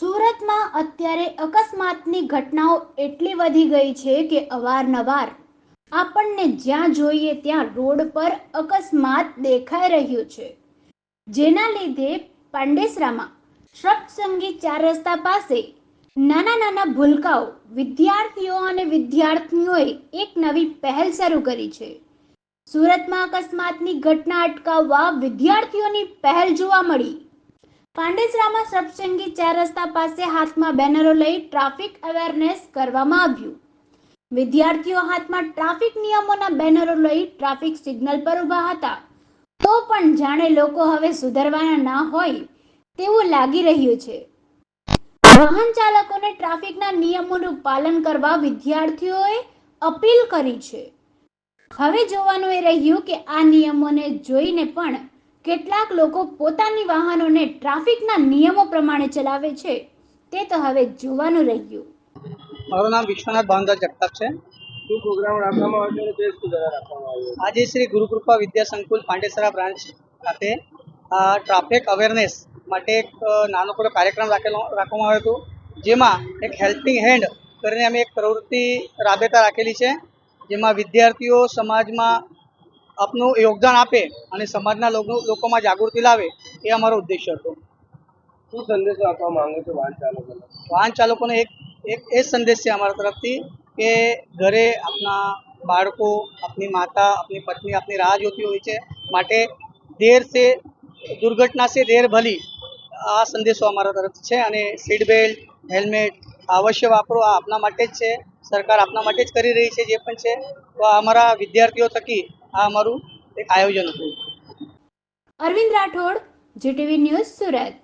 સુરતમાં અત્યારે અકસ્માતની ઘટનાઓ એટલી વધી ગઈ છે કે અવારનવાર આપણને જ્યાં જોઈએ ત્યાં રોડ પર અકસ્માત દેખાઈ રહ્યું છે. જેના લીધે પાંડેસરામાં સત્સંગી ચાર રસ્તા પાસે નાના નાના ભૂલકાઓ વિદ્યાર્થીઓ અને વિદ્યાર્થીઓએ એક નવી પહેલ શરૂ કરી છે. સુરતમાં અકસ્માતની ઘટના અટકાવવા વિદ્યાર્થીઓની પહેલ જોવા મળી. પાંડેસરામાં સત્સંગી ચાર રસ્તા પાસે હાથમાં બેનરો લઈ ટ્રાફિક અવેરનેસ કરવામાં આવ્યું. વિદ્યાર્થીઓ હાથમાં ટ્રાફિક નિયમોના બેનરો લઈ ટ્રાફિક સિગ્નલ પર ઊભા હતા. તો પણ જાણે લોકો હવે સુધરવાના ના હોય તેવું લાગી રહ્યું છે. વાહન ચાલકોને ટ્રાફિકના નિયમોનું પાલન કરવા વિદ્યાર્થીઓએ અપીલ કરી છે. હવે જોવાનું એ રહ્યું કે આ નિયમોને જોઈને પણ કેટલાક લોકો પોતાની વાહનોને ટ્રાફિકના નિયમો પ્રમાણે ચલાવે છે. તે તો હવે જોવાનું રહ્યું. મારું નામ વિશ્વનાથ ભાંધા જગતાપ છે. શું પ્રોગ્રામ રાખવામાં આવ્યો અને તે શું દ્વારા રાખવામાં આવ્યો આજે શ્રી ગુરુકૃપા વિદ્યા સંકુલ પાંડેસરા બ્રાન્ચ ખાતે આ ટ્રાફિક અવેરનેસ માટે એક નાનકડો કાર્યક્રમ રાખેલો રાખવામાં આવ્યો હતો. જેમાં એક હેલ્પિંગ હેન્ડ કરીને અમે એક પ્રવૃત્તિ રાબેતા રાખેલી છે. જેમાં વિદ્યાર્થીઓ સમાજમાં આપનું યોગદાન આપે અને સમાજના લોકો લોકોમાં જાગૃતિ લાવે એ અમારો ઉદ્દેશ્ય હતો. શું સંદેશો આપવા માંગો છો વાહન ચાલકોને? વાહન ચાલકોને એક એક એ સંદેશ છે અમારા તરફથી કે ઘરે આપના બાળકો આપની માતા આપની પત્ની આપની રાહ જોતી હોય છે માટે દેર સે દુર્ઘટના સે દેર ભલી આ સંદેશો અમારા તરફથી છે અને સીટ બેલ્ટ હેલ્મેટ અવશ્ય વાપરો આ આપના માટે જ છે. સરકાર આપના માટે જ કરી રહી છે જે પણ છે. તો અમારા વિદ્યાર્થીઓ થકી આ અમારું એક આયોજન હતું. Arvind Rathod GTV news Surat.